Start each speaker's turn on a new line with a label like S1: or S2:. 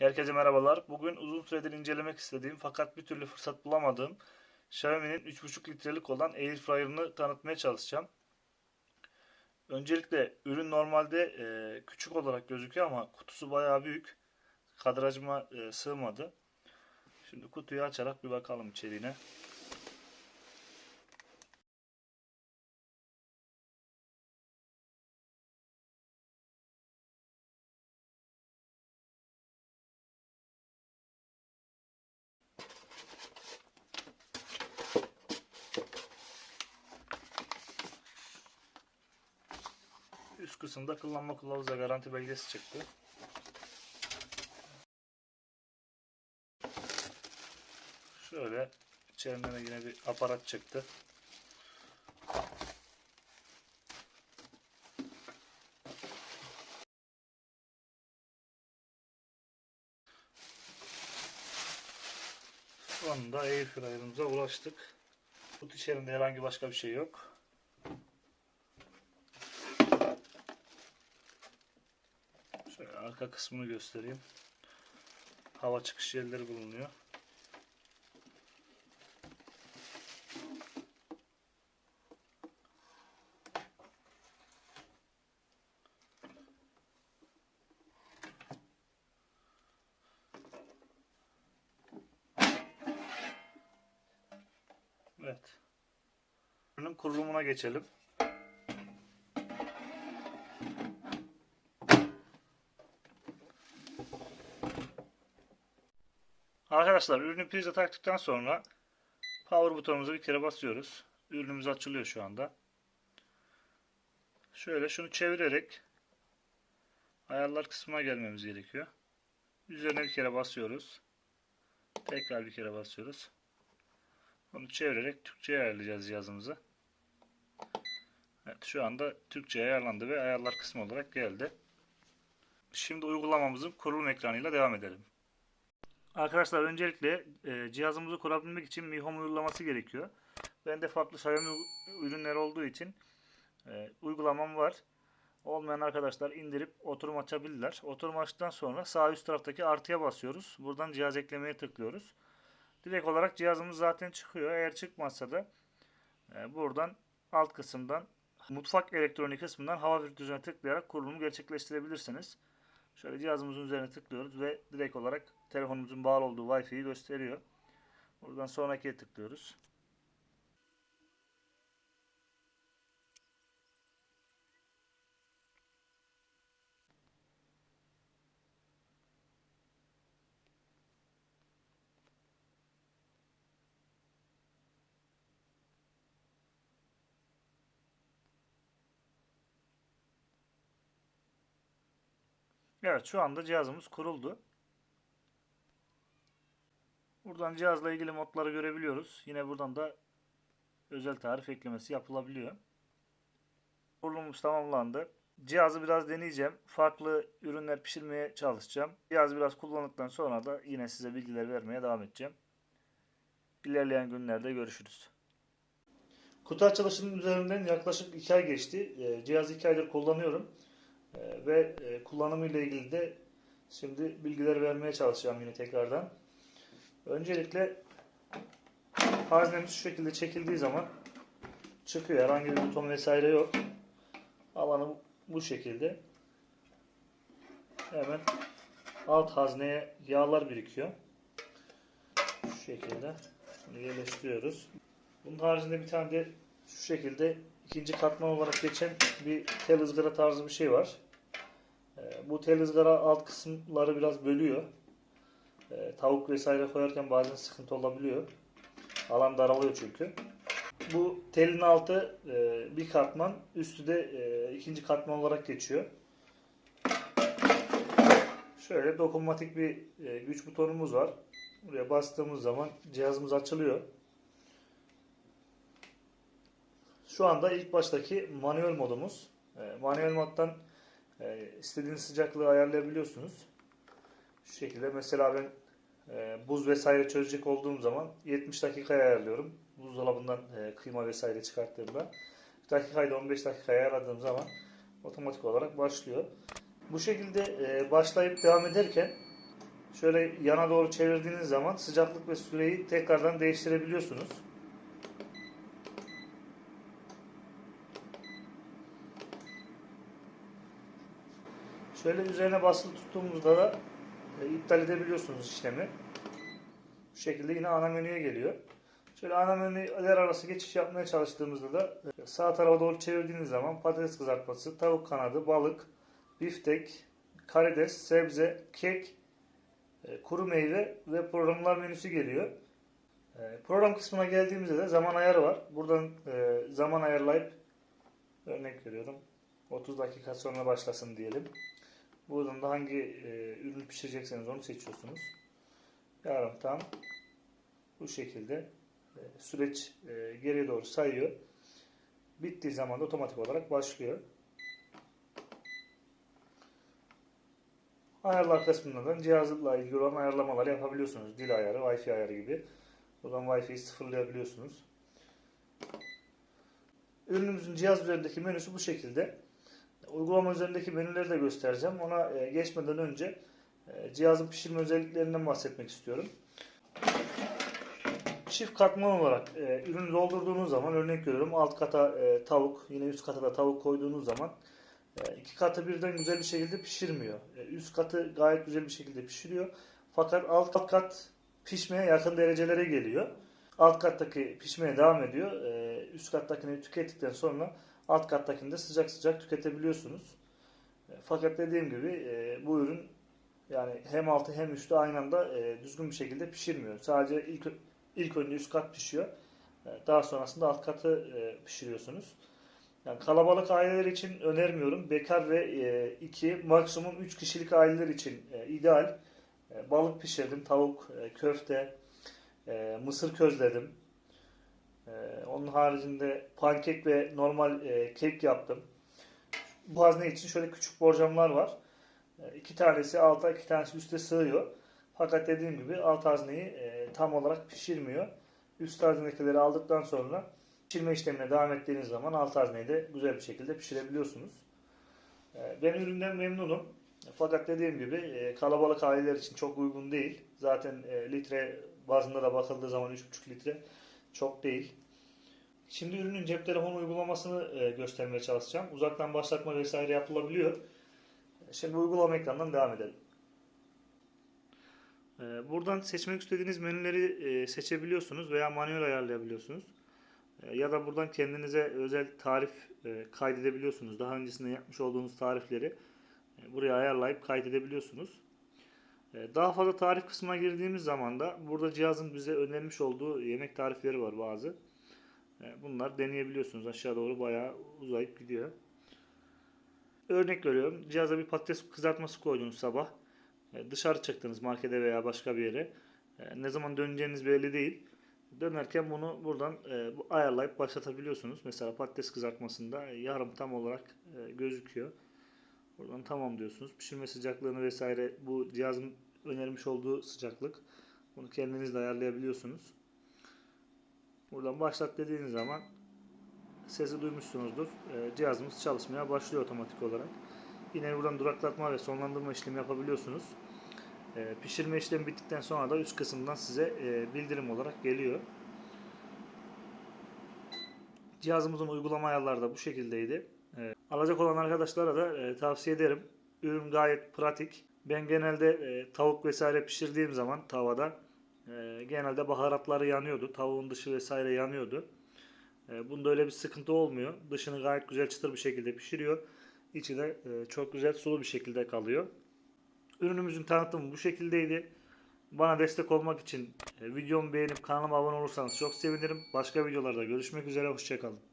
S1: Herkese merhabalar. Bugün uzun süredir incelemek istediğim fakat bir türlü fırsat bulamadığım Xiaomi'nin 3.5 litrelik olan Airfryer'ını tanıtmaya çalışacağım. Öncelikle ürün normalde e, küçük olarak gözüküyor ama kutusu bayağı büyük. Kadrajıma e, sığmadı. Şimdi kutuyu açarak bir bakalım içeriğine. Kısımda kullanma kılavuzu garanti belgesi çıktı. Şöyle içeriden de yine bir aparat çıktı. Sonunda Airfryer'ımıza ulaştık. Kutu içerisinde herhangi başka bir şey yok. Şöyle arka kısmını göstereyim. Hava çıkış yerleri bulunuyor. Evet. Ürünün kurulumuna geçelim. Arkadaşlar ürünü prize taktıktan sonra power butonumuza bir kere basıyoruz. Ürünümüz açılıyor şu anda. Şöyle şunu çevirerek ayarlar kısmına gelmemiz gerekiyor. Üzerine bir kere basıyoruz. Tekrar bir kere basıyoruz. Bunu çevirerek Türkçe'ye ayarlayacağız cihazımızı. Evet şu anda Türkçe'ye ayarlandı ve ayarlar kısmı olarak geldi. Şimdi uygulamamızın kurulum ekranıyla devam edelim. Arkadaşlar öncelikle e, cihazımızı kurabilmek için Mi Home uygulaması gerekiyor. Bende farklı Xiaomi ürünler olduğu için e, uygulamam var. Olmayan arkadaşlar indirip oturum açabilirler. Oturum açtıktan sonra sağ üst taraftaki artıya basıyoruz. Buradan cihaz eklemeye tıklıyoruz. Direkt olarak cihazımız zaten çıkıyor. Eğer çıkmazsa da e, buradan alt kısımdan mutfak elektronik kısmından hava filtresine tıklayarak kurulumu gerçekleştirebilirsiniz. Şöyle cihazımızın üzerine tıklıyoruz ve direkt olarak telefonumuzun bağlı olduğu Wi-Fi'yi gösteriyor. Buradan sonrakiye tıklıyoruz. Evet şu anda cihazımız kuruldu. Buradan cihazla ilgili modları görebiliyoruz. Yine buradan da özel tarif eklemesi yapılabiliyor. Kurulumumuz tamamlandı. Cihazı biraz deneyeceğim. Farklı ürünler pişirmeye çalışacağım. Cihazı biraz kullandıktan sonra da yine size bilgiler vermeye devam edeceğim. İlerleyen günlerde görüşürüz. Kutu açılışının üzerinden yaklaşık 2 ay geçti. Ee, Cihazı 2 aydır kullanıyorum. Ee, Ve e, kullanımı ile ilgili de şimdi bilgiler vermeye çalışacağım yine tekrardan. Öncelikle haznemiz şu şekilde çekildiği zaman çıkıyor. Herhangi bir buton vesaire yok. Alanı bu şekilde. Hemen alt hazneye yağlar birikiyor. Şu şekilde. Bunu yerleştiriyoruz. Bunun haricinde bir tane de şu şekilde ikinci katman olarak geçen bir tel ızgara tarzı bir şey var. Ee, Bu tel ızgara alt kısımları biraz bölüyor. Ee, Tavuk vesaire koyarken bazen sıkıntı olabiliyor. Alan daralıyor çünkü. Bu telin altı e, bir katman, üstü de e, ikinci katman olarak geçiyor. Şöyle dokunmatik bir e, güç butonumuz var. Buraya bastığımız zaman cihazımız açılıyor. Şu anda ilk baştaki manuel modumuz. E, manuel moddan e, istediğiniz sıcaklığı ayarlayabiliyorsunuz. Şu şekilde mesela ben e, buz vesaire çözecek olduğum zaman 70 dakikaya ayarlıyorum. Buzdolabından kıyma vesaire çıkarttığımda. Dakikayı da 15 dakikaya ayarladığım zaman otomatik olarak başlıyor. Bu şekilde başlayıp devam ederken Şöyle yana doğru çevirdiğiniz zaman sıcaklık ve süreyi tekrardan değiştirebiliyorsunuz. Şöyle üzerine basılı tuttuğumuzda da e, iptal edebiliyorsunuz işlemi. Bu şekilde yine ana menüye geliyor. Şöyle ana menüler arası geçiş yapmaya çalıştığımızda da e, sağ tarafa doğru çevirdiğiniz zaman patates kızartması, tavuk kanadı, balık, biftek, karides, sebze, kek, e, kuru meyve ve programlar menüsü geliyor. E, Program kısmına geldiğimizde de zaman ayarı var. Buradan e, zaman ayarlayıp örnek veriyorum 30 dakika sonra başlasın diyelim. Buradan da hangi e, ürünü pişirecekseniz onu seçiyorsunuz. Yarım tam bu şekilde e, süreç e, geriye doğru sayıyor. Bittiği zaman da otomatik olarak başlıyor. Ayarlar kısmından da cihazla ilgili olan ayarlamaları yapabiliyorsunuz. Dil ayarı, Wi-Fi ayarı gibi. Buradan Wi-Fi'yi sıfırlayabiliyorsunuz. Ürünümüzün cihaz üzerindeki menüsü bu şekilde. Uygulama üzerindeki menüleri de göstereceğim. Ona e, geçmeden önce e, cihazın pişirme özelliklerinden bahsetmek istiyorum. Çift katman olarak e, ürünü doldurduğunuz zaman örnek veriyorum alt kata e, tavuk yine üst kata da tavuk koyduğunuz zaman e, iki katı birden güzel bir şekilde pişirmiyor. E, üst katı gayet güzel bir şekilde pişiriyor. Fakat alt kat pişmeye yakın derecelere geliyor. Alt kattaki pişmeye devam ediyor. E, üst kattakini tükettikten sonra alt kattakini de sıcak sıcak tüketebiliyorsunuz. E, fakat dediğim gibi e, bu ürün yani hem altı hem üstü aynı anda e, düzgün bir şekilde pişirmiyor. Sadece ilk ilk önce üst kat pişiyor. Daha sonrasında alt katı pişiriyorsunuz. Yani kalabalık aileler için önermiyorum. Bekar ve 2 maksimum 3 kişilik aileler için ideal. Balık pişirdim, tavuk, köfte, mısır közledim. E, Onun haricinde pankek ve normal e, kek yaptım. Bu hazne için şöyle küçük borcamlar var. E, İki tanesi alta, iki tanesi üste sığıyor. Fakat dediğim gibi alt hazneyi e, tam olarak pişirmiyor. Üst haznedekileri aldıktan sonra pişirme işlemine devam ettiğiniz zaman alt hazneyi de güzel bir şekilde pişirebiliyorsunuz. E, ben üründen memnunum. Fakat dediğim gibi e, kalabalık aileler için çok uygun değil. Zaten e, litre bazında da bakıldığı zaman 3,5 litre çok değil. Şimdi ürünün cep telefonu uygulamasını e, göstermeye çalışacağım. Uzaktan başlatma vesaire yapılabiliyor. Şimdi uygulama ekranından devam edelim. Ee, Buradan seçmek istediğiniz menüleri e, seçebiliyorsunuz veya manuel ayarlayabiliyorsunuz. E, Ya da buradan kendinize özel tarif e, kaydedebiliyorsunuz. Daha öncesinde yapmış olduğunuz tarifleri e, buraya ayarlayıp kaydedebiliyorsunuz. E, Daha fazla tarif kısmına girdiğimiz zaman da burada cihazın bize önermiş olduğu yemek tarifleri var bazı. E, Bunlar deneyebiliyorsunuz. Aşağı doğru bayağı uzayıp gidiyor. Örnek veriyorum. Cihaza bir patates kızartması koydunuz sabah. E, Dışarı çıktınız markete veya başka bir yere. Ne zaman döneceğiniz belli değil. Dönerken bunu buradan e, ayarlayıp başlatabiliyorsunuz. Mesela patates kızartmasında yarım tam olarak e, gözüküyor. Buradan tamam diyorsunuz. Pişirme sıcaklığını vesaire bu cihazın önermiş olduğu sıcaklık. Bunu kendiniz de ayarlayabiliyorsunuz. Buradan başlat dediğiniz zaman sesi duymuşsunuzdur. E, cihazımız çalışmaya başlıyor otomatik olarak. Yine buradan duraklatma ve sonlandırma işlemi yapabiliyorsunuz. E, pişirme işlemi bittikten sonra da üst kısımdan size e, bildirim olarak geliyor. Cihazımızın uygulama ayarları da bu şekildeydi. Alacak olan arkadaşlara da e, tavsiye ederim. Ürün gayet pratik. Ben genelde e, tavuk vesaire pişirdiğim zaman tavada e, genelde baharatları yanıyordu. Tavuğun dışı vesaire yanıyordu. E, bunda öyle bir sıkıntı olmuyor. Dışını gayet güzel çıtır bir şekilde pişiriyor. İçi de e, çok güzel sulu bir şekilde kalıyor. Ürünümüzün tanıtımı bu şekildeydi. Bana destek olmak için e, videomu beğenip kanalıma abone olursanız çok sevinirim. Başka videolarda görüşmek üzere. Hoşçakalın.